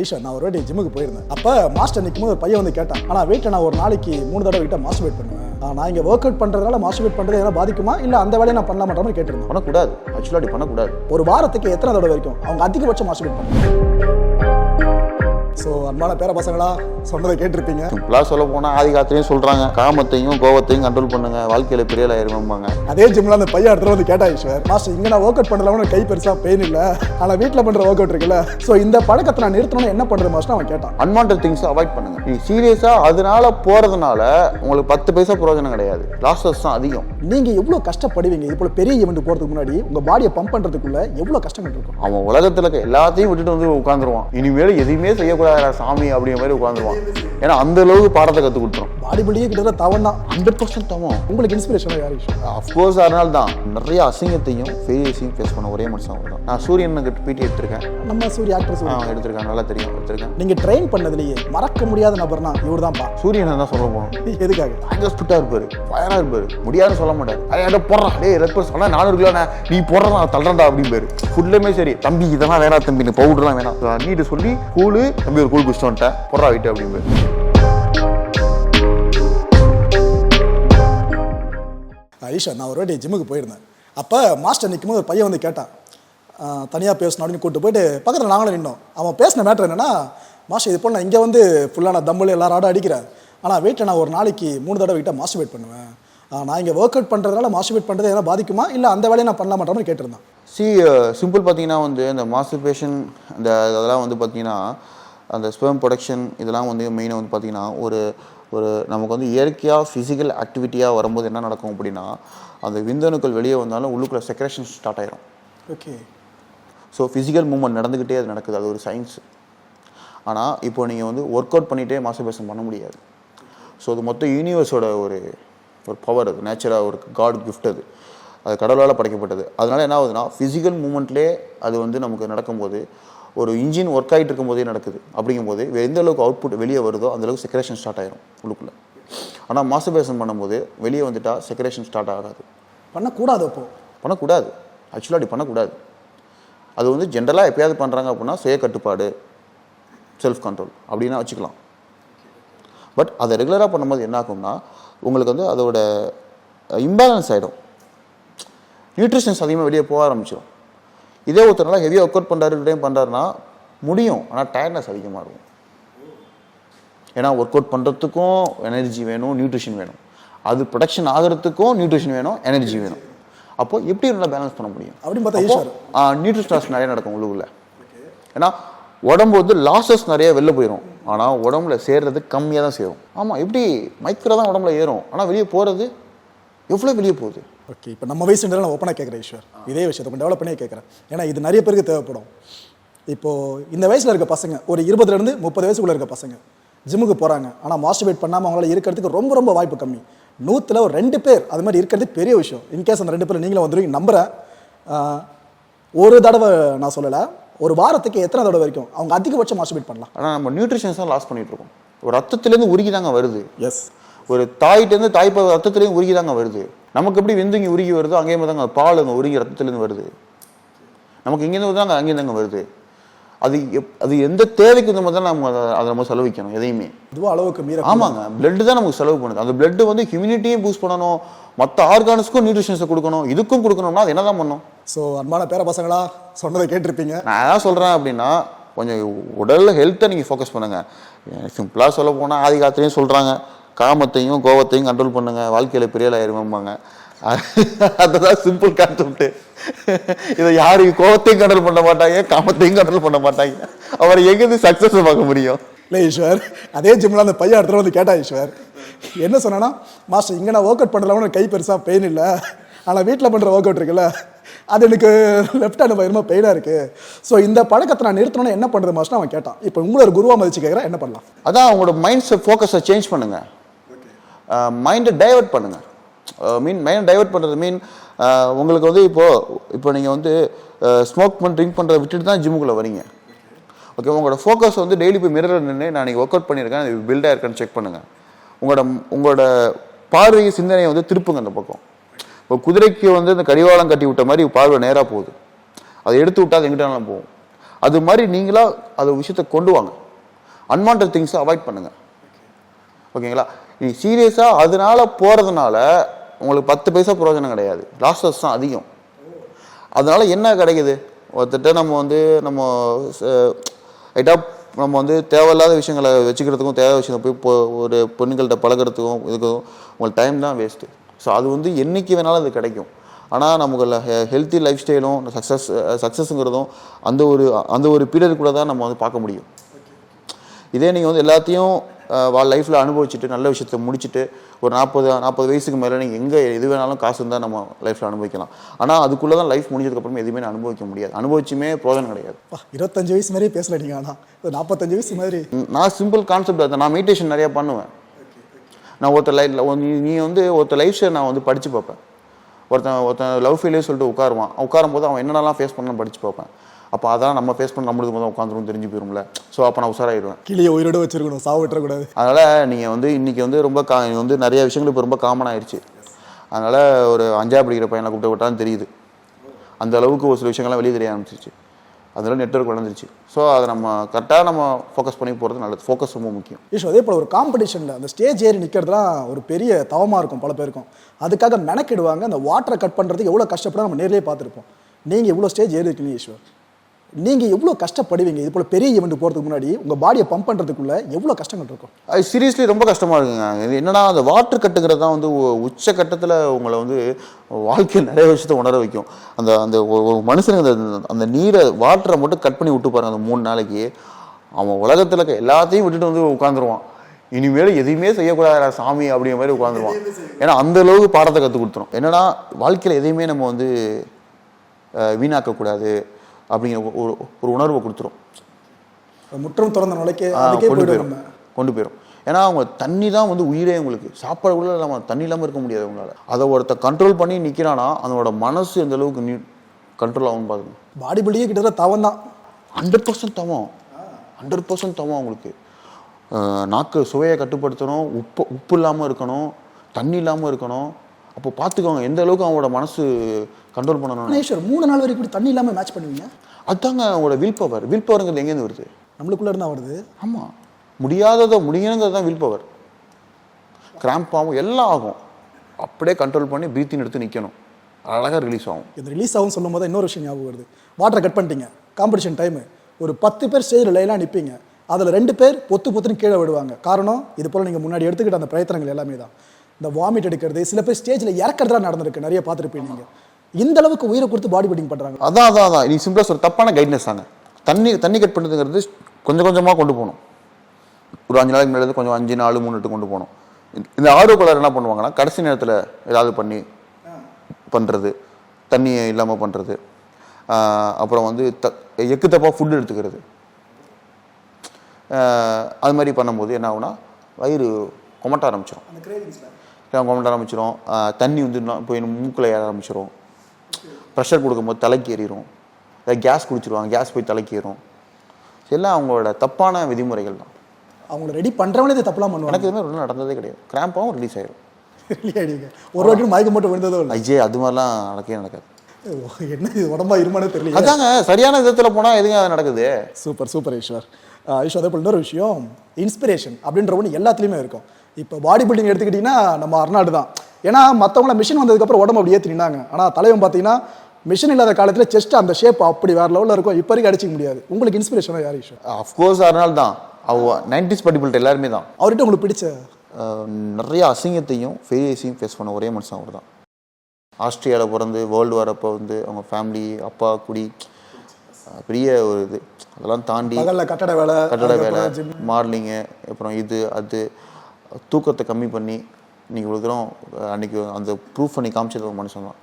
ஐஷா நான் ஒரு வாட்டி ஜிம்முக்கு போயிருந்தேன். அப்போ மாஸ்டர் நிற்கும் போது ஒரு பையன் வந்து கேட்டான் ஆனால் வீட்டில் நான் ஒரு நாளைக்கு மூணு தடவை கிட்ட மாஸ்டர்பேட் பண்ணுவேன். நான் இங்கே ஒர்க் அவுட் பண்ணுறதுனால மாஸ்டர்பேட் பண்ணுறது எதனா பாதிக்குமா? இல்லை அந்த வேலையை நான் பண்ணலாமான்ற மாதிரி கேட்டிருந்தேன். பண்ணக்கூடாது. ஆக்சுவலாக அப்படி பண்ணக்கூடாது. ஒரு வாரத்துக்கு எத்தனை தடவை வரைக்கும்? அவங்க அதிகபட்சம் மாஸ்டர்பேட் பண்ணுவாங்க. ஸோ அன்பான பேர பசங்களா சொன்னதை கேட்டிருப்பீங்க. சிம்பிளாக சொல்ல போனால் ஆதி காலத்துலேயும் சொல்கிறாங்க காமத்தையும் கோவத்தையும் கண்ட்ரோல் பண்ணுங்க. வாழ்க்கையில் பெரிய ஆயிருமாங்க அதே ஜிம்ல அந்த பையன் இடத்துல வந்து கேட்டா ஈஸ்வர் மாஸ்டர் இங்க நான் ஒர்க் அவுட் பண்ணலாம்னு கை பெருசா பெயின் இல்ல. ஆனா வீட்ல பண்ற ஒர்க் அவுட் இருக்குல்ல. சோ இந்த பழக்கத்தை நான் நிறுத்தணும்னு என்ன பண்றது மாஸ்டர் அவன் கேட்டான். அன்வான்ட் திங்ஸ் அவாய்ட் பண்ணுங்க. நீ சீரியஸாக அதனால போகிறதுனால உங்களுக்கு பத்து பைசா பிரயோஜனம் கிடையாது. லாஸஸ் தான் அதிகம். நீங்க எவ்வளவு கஷ்டப்படுவீங்க? இது போல பெரிய ஈவெண்ட் போறதுக்கு முன்னாடி உங்க பாடியை பம்ப் பண்றதுக்குள்ள எவ்வளவு கஷ்டங்கள் இருக்கும்? அவன் உலகத்தில் எல்லாத்தையும் விட்டுட்டு வந்து உட்காந்துருவான் இனிமேல் எதுவுமே செய்யக்கூடாது. சாமி அப்படிங்கிற மாதிரி உட்காந்துருவான் ஏன்னா அந்த அளவுக்கு பாடத்தை கற்றுக் கொடுத்துரும். பாடி பில்டியே கிட்டத்தட்ட தவன் தான். ஹண்ட்ரட் பர்சன்ட் தவம். உங்களுக்கு இன்ஸ்பிரேஷன் யார் அஃப்கோர்ஸ் அதனால தான் நிறைய அசிங்கத்தையும் ஃபெயிலியர்ஸையும் ஃபேஸ் பண்ண ஒரே மனுஷன் அவர் தான். நான் சூரியனுக்கு பிடி எடுத்திருக்கேன். நம்ம சூரிய ஆக்டர் ஆ, சூரிய எடுத்திருக்கேன் நல்லா தெரியும் எடுத்திருக்கேன். நீங்க ட்ரெயின் பண்ணதுலயே மறக்க முடியாத நபர்னா இவர் தான்ப்பா சூரியனை தான் சொல்ல போகணும் எதுக்காக? பயங்கர ஸ்பிட்டாக இருப்பாரு ஃபயராக இருப்பாரு முடியாதுன்னு சொல்ல மாட்டார். அதை போடுறான் டேய் ரெட் பர்ஸ் சொன்னா நானூறு கிலோ நீ போடுறா நான் தள்ளுறா அப்படிம்பாரு ஃபுட்லேயுமே சரி. தம்பி இதெல்லாம் வேணாம் தம்பி பவுடர்லாம் வேணாம். நீட்டு சொல்லி கூழு தம்பி ஒரு கூழ் குடிச்சிட்டு வந்துட்டேன் போடுறா வீட்டு அப்படிம்பாரு ஐஷா நான் ஒரு வாட்டி ஜிம்முக்கு போயிருந்தேன். அப்போ மாஸ்டர் நிற்கும் போது ஒரு பையன் வந்து கேட்டான். தனியாக பேசணும் அப்படின்னு கூப்பிட்டு போயிட்டு பக்கத்தில் நாங்களும் நின்னோம். அவன் பேசின மேட்ரு என்னன்னா மாஸ்டர் இது போல் நான் இங்கே வந்து ஃபுல்லாக நான் தம்பிள் எல்லாரும் ஆட அடிக்கிறேன். ஆனால் வீட்டில் நான் ஒரு நாளைக்கு மூணு தடவை கிட்ட மாஸ்டர்பேட் பண்ணுவேன். நான் இங்கே ஒர்க் அவுட் பண்ணுறதுனால மாஸ்டர்பேட் பண்ணுறது எதனா பாதிக்குமா? இல்லை அந்த வேலையை நான் பண்ணலாமான்ற மாதிரி கேட்டிருந்தான். சி சிம்பிள் பார்த்தீங்கன்னா வந்து இந்த மாஸ்டர்பேஷன் இந்த அதெல்லாம் வந்து பார்த்தீங்கன்னா அந்த ஸ்பெர்ம் ப்ரொடக்ஷன் இதெல்லாம் வந்து மெயினாக வந்து பார்த்தீங்கன்னா ஒரு ஒரு நமக்கு வந்து இயற்கையாக ஃபிசிக்கல் ஆக்டிவிட்டியாக வரும்போது என்ன நடக்கும் அப்படின்னா அந்த விந்தணுக்கள் வெளியே வந்தாலும் உள்ளுக்குள்ள செக்ரேஷன் ஸ்டார்ட் ஆயிரும். ஓகே ஸோ ஃபிசிக்கல் மூவ்மெண்ட் நடந்துக்கிட்டே அது நடக்குது. அது ஒரு சயின்ஸ் ஆனால் இப்போ நீங்கள் வந்து ஒர்க் அவுட் பண்ணிகிட்டே மாஸ்டர்பேஷன் பண்ண முடியாது. ஸோ அது மொத்த யூனிவர்ஸோட ஒரு ஒரு பவர் அது. நேச்சராக ஒரு காட் gift அது. அது கடவுளால் படைக்கப்பட்டது. அதனால என்ன ஆகுதுன்னா ஃபிசிக்கல் மூமெண்ட்லேயே அது வந்து நமக்கு நடக்கும்போது ஒரு இன்ஜின் ஒர்க் ஆகிட்டு இருக்கும்போதே நடக்குது. அப்படிங்கும்போது எந்த அளவுக்கு அவுட்புட் வெளியே வருதோ அந்த அளவுக்கு செக்ரேஷன் ஸ்டார்ட் ஆயிரும் உள்ளுக்குள்ளே. ஆனால் மாஸ்டர்பேஷன் பண்ணும்போது வெளியே வந்துட்டா செக்ரேஷன் ஸ்டார்ட் ஆகாது. பண்ணக்கூடாது அப்போ. பண்ணக்கூடாது. ஆக்சுவலாக அப்படி பண்ணக்கூடாது. அது வந்து ஜென்ரலாக எப்பயாவது பண்ணுறாங்க அப்படின்னா சுய கட்டுப்பாடு செல்ஃப் கண்ட்ரோல் அப்படின்னா வச்சுக்கலாம். பட் அதை ரெகுலராக பண்ணும்போது என்ன ஆகும்னா உங்களுக்கு வந்து அதோட இம்பேலன்ஸ் ஆகிடும் நியூட்ரிஷன்ஸ் அதிகமாக வெளியே போக ஆரம்பிச்சிடும் இதே ஒருத்தர் நல்லா ஹெவியாக ஒர்க் அவுட் பண்ணுறாரு டைம் பண்ணுறாருன்னா முடியும். ஆனால் டயர்ட்னஸ் அதிகமாக இருக்கும். ஏன்னா ஒர்க் அவுட் பண்ணுறதுக்கும் எனர்ஜி வேணும் நியூட்ரிஷன் வேணும். அது ப்ரொடக்ஷன் ஆகிறதுக்கும் நியூட்ரிஷன் வேணும் எனர்ஜி வேணும். அப்போ எப்படி நல்லா பேலன்ஸ் பண்ண முடியும்? அப்படின்னு பார்த்தா நியூட்ரிஷன் லாஸ் நிறைய நடக்கும் உள்ளுக்குள்ள ஏன்னா உடம்பு வந்து லாசஸ் நிறைய வெளில போயிடும் ஆனால் உடம்புல சேர்றது கம்மியாக தான் சேரும். ஆமாம் எப்படி? மைக்ரோ தான் உடம்புல ஏறும். ஆனால் வெளியே போகிறது எவ்வளோ வெளியே போகுது? ஓகே இப்போ நம்ம வயசு நான் ஓப்பனாக கேட்குறேன் ஈஸ்வர் இதே விஷயத்தை கொஞ்சம் டெவலப் பண்ணி கேட்குறேன் ஏன்னா இது நிறைய பேருக்கு தேவைப்படும். இப்போ இந்த வயசில் இருக்க பசங்க ஒரு இருபதுலேருந்து முப்பது வயசுக்குள்ள இருக்க பசங்க ஜிம்முக்கு போகிறாங்க ஆனால் மாஸ்டர்பேட் பண்ணாமல் அவங்களால இருக்கிறதுக்கு ரொம்ப ரொம்ப வாய்ப்பு கம்மி. நூற்றில் ஒரு ரெண்டு பேர் அது மாதிரி இருக்கிறது பெரிய விஷயம். இன்கேஸ் அந்த ரெண்டு பேர் நீங்களும் வந்துருவீங்க நம்புகிறேன் ஒரு தடவை நான் சொல்லலை. ஒரு வாரத்துக்கு எத்தனை தடவை வரைக்கும் அவங்க அதிகபட்சம் மாஸ்டர்பேட் பண்ணலாம். ஆனால் நம்ம நியூட்ரிஷன்ஸ் தான் லாஸ் பண்ணிட்டு இருக்கோம். ஒரு ரத்தத்துலேருந்து உருகி தாங்க வருது. எஸ் ஒரு தாயிட்டேருந்து தாய்ப்ப ரத்தத்துலேயும் உருகி தாங்க வருது. நமக்கு எப்படி விந்து இங்கே உருகி வருதோ அங்கேயும் தாங்க பால் அங்கே உருகி ரத்தத்துலேருந்து வருது. நமக்கு இங்கேருந்து தாங்க அங்கேயும் தாங்க வருது. அது எப் அது எந்த தேவைக்கு இந்த மாதிரி தான் நம்ம அதை நம்ம செலவிக்கணும் எதையுமே. இதுவும் அளவுக்கு மீற ஆமாங்க பிளட் தான் நமக்கு செலவு பண்ணுது. அந்த பிளட் வந்து ஹியூமினிட்டியும் பூஸ்ட் பண்ணணும் மற்ற ஆர்கான்ஸ்க்கும் நியூட்ரிஷன்ஸை கொடுக்கணும் இதுக்கும் கொடுக்கணும்னா அது என்ன தான் பண்ணும்? ஸோ அன்பான பேர பசங்களா சொன்னதை கேட்டிருப்பீங்க. நான் என்ன சொல்கிறேன் அப்படின்னா கொஞ்சம் உடலில் ஹெல்த்தை நீங்கள் ஃபோக்கஸ் பண்ணுங்கள் சிம்பிளாக சொல்ல போனால் ஆதி காலத்துலேயும் சொல்கிறாங்க காமத்தையும் கோவத்தையும் கண்ட்ரோல் பண்ணுங்க. வாழ்க்கையில் பெரிய அதுதான் சிம்பிள் கான்செப்ட் இதை யாரும் கோவத்தையும் கண்ட்ரோல் பண்ண மாட்டாங்க காமத்தையும் கண்ட்ரோல் பண்ண மாட்டாங்க. அவர் எங்கேருந்து சக்ஸஸ் பார்க்க முடியும்? இல்லை ஈஸ்வர். அதே ஜிம்ல அந்த பையன் இடத்துல வந்து கேட்டா ஈஸ்வர். என்ன சொன்னானா மாஸ்டர் இங்கே நான் ஒர்க் அவுட் பண்ணலாம்னு கை பெருசாக பெயின் இல்லை. ஆனால் வீட்டில் பண்ணுற ஒர்க் அவுட் இருக்குல்ல அது எனக்கு லெஃப்ட் ஹேண்ட் பயங்கரமாக பெயினாக இருக்குது ஸோ இந்த பழக்கத்தை நான் நிறுத்தணும்னு என்ன பண்ணுறது மாஸ்டர்? அவன் கேட்டான். இப்போ உங்களை ஒரு குருவா மதிச்சு கேட்குறேன் என்ன பண்ணலாம்? அதான் அவங்களோட மைண்ட் செட் ஃபோக்கஸை சேஞ்ச் பண்ணுங்க. மைண்டை டைவர்ட் பண்ணுங்கள் மீன் மைண்டை டைவர்ட் பண்ணுறது மீன் உங்களுக்கு வந்து இப்போது இப்போ நீங்கள் வந்து ஸ்மோக் பண்ணி ட்ரிங்க் பண்ணுறத விட்டுட்டு தான் ஜிம்முக்குள்ளே வரீங்க ஓகே உங்களோட ஃபோக்கஸ் வந்து டெய்லி போய் மிரர் நின்று நான் நீங்கள் ஒர்க் அவுட் பண்ணியிருக்கேன் அது பில்டாக இருக்கான்னு செக் பண்ணுங்கள் உங்களோட உங்களோட பார்வை சிந்தனையை வந்து திருப்புங்க அந்த பக்கம். இப்போ குதிரைக்கு வந்து இந்த கடிவாளம் கட்டி விட்ட மாதிரி பார்வை நேராக போகுது. அதை எடுத்து விட்டா அது எங்கிட்டாலும் போகும். அது மாதிரி நீங்களாக அது விஷயத்தை கொண்டு வாங்க. அன்வான்ட் திங்ஸை அவாய்ட் பண்ணுங்கள் ஓகேங்களா நீ சீரியஸாக அதனால போகிறதுனால உங்களுக்கு பத்து பைசா பிரயோஜனம் கிடையாது. லாஸஸ் தான் அதிகம். அதனால என்ன கிடைக்குது? ஒருத்தட்ட நம்ம வந்து நம்ம ரைட்டாக நம்ம வந்து தேவையில்லாத விஷயங்களை வச்சுக்கிறதுக்கும் தேவை விஷயம் போய் இப்போ ஒரு பொண்ணுங்கள்கிட்ட பழகுறதுக்கும் இதுக்கும் உங்களுக்கு டைம் தான் வேஸ்ட்டு ஸோ அது வந்து என்றைக்கு வேணாலும் அது கிடைக்கும். ஆனால் நமக்கு ஹெல்த்தி லைஃப் ஸ்டைலும் சக்ஸஸ் சக்ஸஸுங்கிறதும் அந்த ஒரு அந்த ஒரு பீரியட் கூட தான் நம்ம வந்து பார்க்க முடியும். இதே நீங்கள் வந்து எல்லாத்தையும் லைஃப்பில் அனுபவிச்சுட்டு நல்ல விஷயத்தை முடிச்சுட்டு ஒரு நாற்பது நாற்பது வயசுக்கு மேலே நீங்கள் எங்கே எது வேணாலும் காசு இருந்தால் நம்ம லைஃப்பில் அனுபவிக்கலாம். ஆனால் அதுக்குள்ளே தான் லைஃப் முடிஞ்சதுக்கப்புறம் எதுவுமே அனுபவிக்க முடியாது. அனுபவிச்சுமே பிரயோஜனம் கிடையாது. இருபத்தஞ்சு வயசு மாதிரியே பேசல நீங்க ஆனா. ஒரு நாற்பத்தஞ்சு வயசு மாதிரி. நான் சிம்பிள் கான்செப்ட் அது நான் மெடிடேஷன் நிறையா பண்ணுவேன். நான் ஒருத்தர் லைஃப்ல நீ வந்து ஒருத்தர் லைஃப் ஸ்டைல் நான் வந்து படித்து பார்ப்பேன். ஒருத்தன் ஒருத்தன் லவ் ஃபெயிலியர் சொல்லிட்டு உட்காருவான். உட்காரும் போது அவன் என்னென்னலாம் ஃபேஸ் பண்ணணும் படித்து பார்ப்பேன். அப்போ அதான் நம்ம ஃபேஸ் பண்ண நம்மளுக்கு முதல் உட்காந்துரும் தெரிஞ்சு போயிரும்ல. ஸோ அப்போ நான் உஷாராயிடுவேன். கிளியை உயிரோட வச்சிருக்கணும் சாவு விட்டுறக்கூடாது அதனால் நீங்கள் வந்து இன்றைக்கி வந்து ரொம்ப கா வந்து நிறைய விஷயங்கள் இப்போ ரொம்ப காமன் ஆயிடுச்சு அதனால் ஒரு அஞ்சாவது படிக்கிற பையனை கூப்பிட்டு விட்டாலும் தெரியுது. அந்த அளவுக்கு ஒரு சில விஷயங்கள்லாம் வெளியே தெரிய ஆரம்பிச்சிச்சு அதனால நெட்ஒர்க் வளர்ந்துருச்சு. ஸோ அதை நம்ம கரெக்டாக நம்ம ஃபோக்கஸ் பண்ணி போகிறது நல்லது. ஃபோக்கஸ் ரொம்ப முக்கியம். ஈஷோ அதே போல் ஒரு காம்படிஷனில் அந்த ஸ்டேஜ் ஏறி நிற்கிறதுலாம் ஒரு பெரிய தவமாக இருக்கும் பல பேருக்கும். அதுக்காக மெனக்கிடுவாங்க அந்த வாட்டரை கட் பண்ணுறதுக்கு எவ்வளோ கஷ்டப்பட நம்ம நேர்லயே பார்த்துருப்போம். நீங்கள் இவ்வளோ ஸ்டேஜ் ஏறி இருக்கீங்க ஈஸ்வர் நீங்கள் எவ்வளோ கஷ்டப்படுவீங்க? இது போல் பெரிய ஈவெண்ட் போகிறதுக்கு முன்னாடி உங்கள் பாடியை பம்ப் பண்ணுறதுக்குள்ள எவ்வளோ கஷ்டங்கள் இருக்கும்? அது சீரியஸ்லி ரொம்ப கஷ்டமாக இருக்குங்க. என்னன்னா அந்த வாட்டர் கட்டுங்கிறது தான் வந்து உச்ச கட்டத்தில் உங்களை வந்து வாழ்க்கையில் நிறைய விஷயத்தை உணர வைக்கும். அந்த அந்த ஒரு மனுஷனுக்கு அந்த அந்த நீரை வாட்டரை மட்டும் கட் பண்ணி விட்டு பாருங்க அந்த மூணு நாளைக்கு. அவன் உலகத்தில் இருக்க எல்லாத்தையும் விட்டுட்டு வந்து உட்காந்துருவான் இனிமேல் எதையுமே செய்யக்கூடாதா சாமி அப்படிங்கிற மாதிரி உட்காந்துருவான் ஏன்னா அந்த அளவுக்கு பாடத்தை கற்றுக் கொடுத்துரும். என்னன்னா வாழ்க்கையில் எதையுமே நம்ம வந்து வீணாக்கக்கூடாது. அப்படிங்கிற ஒரு- ஒரு உணர்வை கொடுத்துரும். முற்றம் திறந்த நிலைக்கு கொண்டு போயிடும் கொண்டு போயிடும் ஏன்னா அவங்க தண்ணி தான் வந்து உயிரே உங்களுக்கு. சாப்பாடு கூட நம்ம தண்ணி இல்லாமல் இருக்க முடியாது அவங்களால. அதை ஒருத்த கண்ட்ரோல் பண்ணி நிற்கிறானா அதனோட மனசு எந்த அளவுக்கு நீ கண்ட்ரோல் ஆகும் பாருங்க. பாடி பில்டிங்கே கிட்டத்தட்ட தவம் தான். ஹண்ட்ரட் பர்சன்ட் தவம். ஹண்ட்ரட் பர்சன்ட் தவம் அவங்களுக்கு. நாக்கு சுவையை கட்டுப்படுத்தணும் உப்பு உப்பு இல்லாமல் இருக்கணும் தண்ணி இல்லாமல் இருக்கணும் அப்போ பார்த்துக்கோங்க எந்த அளவுக்கு அவங்களோட மனசு கண்ட்ரோல் பண்ணணும் ஈஸ்வர் மூணு நாள் வரைக்கும் இப்படி தண்ணி இல்லாமல் மேட்ச் பண்ணுவீங்க? அதுதாங்க அவங்களோட வில் பவர் வில் பவருங்கிறது எங்கேருந்து வருது? நம்மளுக்குள்ள இருந்தா வருது. ஆமாம் முடியாததை முடியணுங்கிறது தான் வில் பவர் கிராம்ப் ஆகும் எல்லாம் ஆகும். அப்படியே கண்ட்ரோல் பண்ணி பிரீத்தின் எடுத்து நிற்கணும் அழகாக ரிலீஸ் ஆகும். இந்த ரிலீஸ் ஆகும் சொல்லும் போது இன்னொரு விஷயம் ஞாபகம் வருது. வாட்டரை கட் பண்ணிட்டீங்க. காம்படிஷன் டைமு ஒரு பத்து பேர் ஸ்டேஜில் லைனாக நிற்பீங்க அதில் ரெண்டு பேர் பொத்து பொத்துன்னு கீழே விடுவாங்க. காரணம் இது போல் நீங்கள் முன்னாடி எடுத்துக்கிட்ட அந்த பிரயத்தனங்கள் எல்லாமே தான். இந்த வாமிட் எடுக்கிறது சில பேர் ஸ்டேஜில் இறக்கிறதுலாம் நடந்திருக்கு. நிறைய பார்த்துருப்பீங்க நீங்கள் இந்த அளவுக்கு உயிரை கொடுத்து பாடி பில்டிங் பண்ணுறாங்க அதான் அதான் அதான். நீ சிம்பிளாக சொல்ற தப்பான கைட்னஸ் தாங்க. தண்ணி தண்ணி கட் பண்ணுறதுங்கிறது கொஞ்சம் கொஞ்சமாக கொண்டு போகணும். ஒரு அஞ்சு நாளைக்கு முன்னாடி கொஞ்சம் அஞ்சு நாலு மூணு எட்டு கொண்டு போகணும். இந்த ஆர்வ கலர் என்ன பண்ணுவாங்கன்னா கடைசி நேரத்தில் ஏதாவது பண்ணி பண்ணுறது தண்ணி இல்லாமல் பண்ணுறது அப்புறம் வந்து த எக்கு தப்பாக ஃபுட் எடுத்துக்கிறது. அது மாதிரி பண்ணும்போது என்ன ஆகும்னா வயிறு கொமட்ட ஆரம்பிச்சிடும் கொமட்ட ஆரம்பிச்சிடும் தண்ணி வந்து போய் மூக்கில் ஏற ஆரம்பிச்சிடும் ப்ரெஷர் கொடுக்கும்போது தலைக்கு ஏறிடும் கேஸ் குடிச்சிருவாங்க. கேஸ் போய் தலைக்கு ஏறும். எல்லாம் அவங்களோட தப்பான விதிமுறைகள் தான். அவங்கள ரெடி பண்ணுறவனே இது தப்புலாம் பண்ணுவாங்க. எனக்கு எதுவுமே ஒன்றும் நடந்ததே கிடையாது. கிராம்பாகவும் ரிலீஸ் ஆயிடுங்க. ஒரு வாட்டி மயக்கம் மட்டும் விழுந்ததோ இல்லை. ஐயே அது மாதிரிலாம் நடக்கவே நடக்காது. என்ன உடம்பா இருமானே தெரியல அதாங்க சரியான விதத்தில் போனால் எதுங்க நடக்குது? சூப்பர் சூப்பர் ஈஸ்வர் ஈஸ்வர் அதே போல் இன்னொரு விஷயம் இன்ஸ்பிரேஷன் அப்படின்ற ஒன்று எல்லாத்துலேயுமே இருக்கும். இப்போ பாடி பில்டிங் எடுத்துக்கிட்டிங்கன்னா நம்ம அர்னால்டு தான். ஏன்னா மற்றவங்கள மிஷின் வந்ததுக்கப்புறம் உடம்பு அப்படி ஏற்றி நின்னாங்க ஆனால் தலைவன் பார்த்தீங்கன்னா மிஷின் இல்லாத காலத்தில் செஸ்ட் அந்த ஷேப் அப்படி வேற லெவலில் இருக்கும். இப்போ வரைக்கும் அடிச்சிக்க முடியாது. உங்களுக்கு இன்ஸ்பிரேஷனாக யார் ஈஸ்வர் அஃப்கோர்ஸ் அதனால தான். அவ நைன்டிஸ் படிப்பிள்ட்ட எல்லாருமே தான். அவர்கிட்ட உங்களுக்கு பிடிச்ச? நிறைய அசிங்கத்தையும் ஃபெயிலியர்ஸையும் ஃபேஸ் பண்ண ஒரே மனுஷன் அவர் தான் ஆஸ்திரியாவில் பிறந்து வேர்ல்டு வரப்போ வந்து அவங்க ஃபேமிலி அப்பா குடி பெரிய ஒரு இது. அதெல்லாம் தாண்டி கட்டட வேலை கட்டட வேலை. மார்னிங்கு அப்புறம் இது அது தூக்கத்தை கம்மி பண்ணி இன்னைக்கு இவ்வளோ தூரம் அந்த ப்ரூஃப் பண்ணி காமிச்சது ஒரு மனுஷன் தான்.